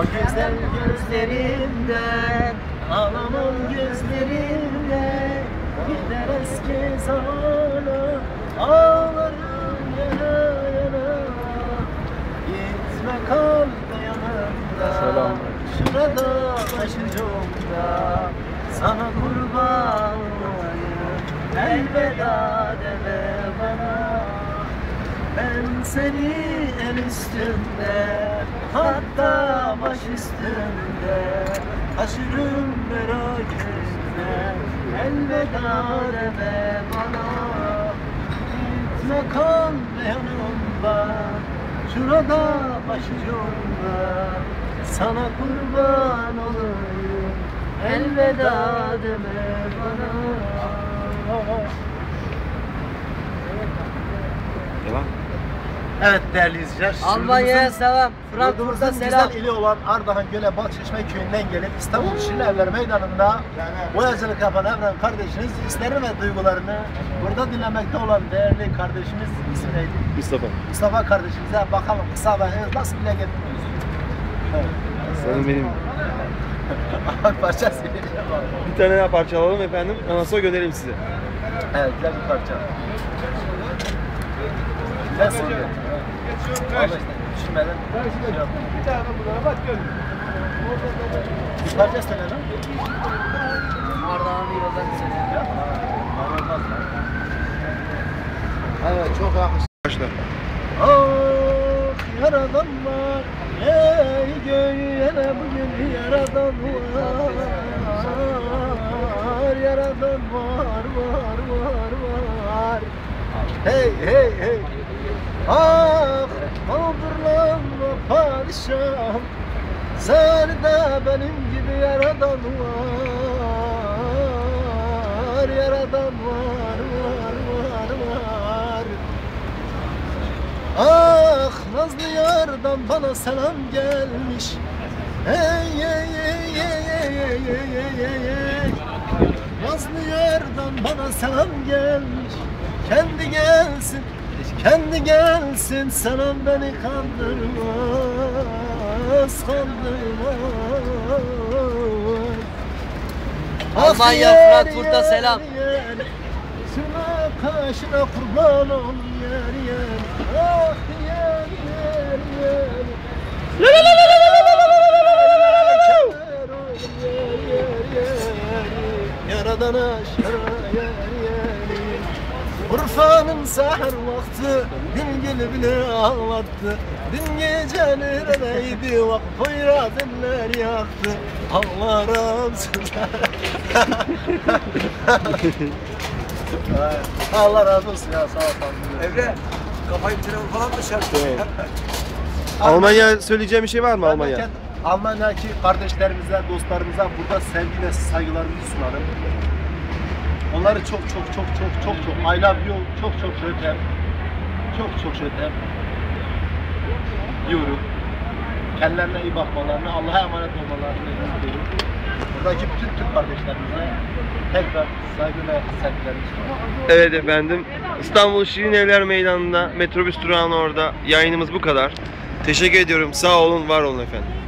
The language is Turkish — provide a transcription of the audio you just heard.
O güzel gözlerinden Ağlamam gözlerimden Gider eski zamana Ağlarım yana yana Gitme kal da yanımda Selam. Şurada başucumda Sana kurban olayım Elveda deme seni el üstünde Hatta baş üstünde Taşırım merak etme Elveda deme bana. Gitme kal yanımda Şurada başucumda Sana kurban olayım Elveda deme bana. Devam. Evet değerli izleyiciler. Almanya'ya selam. Frankfurt'a selam. güzel ili olan Ardahan Göle Balçeşme köyünden gelip İstanbul Şirin Evler Meydanı'nda boyacılık yapan Evren kardeşiniz hislerini ve duygularını burada dinlemekte olan değerli kardeşimiz ismi neydi? Mustafa. Mustafa kardeşimize bakalım kısa ve nasıl bile getiriyoruz. Evet. Senin benim. parça. Bir tane daha parça alalım efendim. Ondan sonra gönderelim size. Evet güzel bir parça. Güzel söylüyor. Düşünmeden. Bir tane bunlara bak gör. Bir parça söyle lan. Ardahan'ı yoldan söyle. Evet çok yakıştı. Başla. Ah yaradan var Ey göğüne bugün yaradan var Yaradan var var var var Hey hey hey Ah kaldır lan o padişahım Sen de benim gibi yaradan var Yaradan var var var var. Ah nazlı yardan bana selam gelmiş. Hey hey hey hey hey hey hey hey hey. Nazlı yardan bana selam gelmiş. Kendi gelsin kendi gelsin sana beni kandırmaz kandırmaz Almanya Frankfurt'a selam Sına kaşına kurban ol yer yer Ah yer yer yer La la la yer Urfa'nın sahur vakti Dingil bile ağlattı Dün gece neredeydi Vak poyrazınlar yaktı Allah razı olsun Allah razı olsun ya sağ ol. Emre kafayı telefon falan da şarj. Almanya söyleyeceğim bir şey var mı Almanya? Almanya'daki kardeşlerimize, dostlarımıza burada sevgi ve saygılarımızı sunarım. Onları çok çok çok çok çok çok I love you, çok çok öpem. Çok çok öpem. Diyorum. Kendilerine iyi bakmalarını, Allah'a emanet olmalarını istiyorum. Buradaki bütün Türk kardeşlerimize tekrar saygı ve sevgilerimi. Evet efendim. İstanbul Şirin Evler Meydanı'nda metrobüs durağının orada yayınımız bu kadar. Teşekkür ediyorum. Sağ olun, var olun efendim.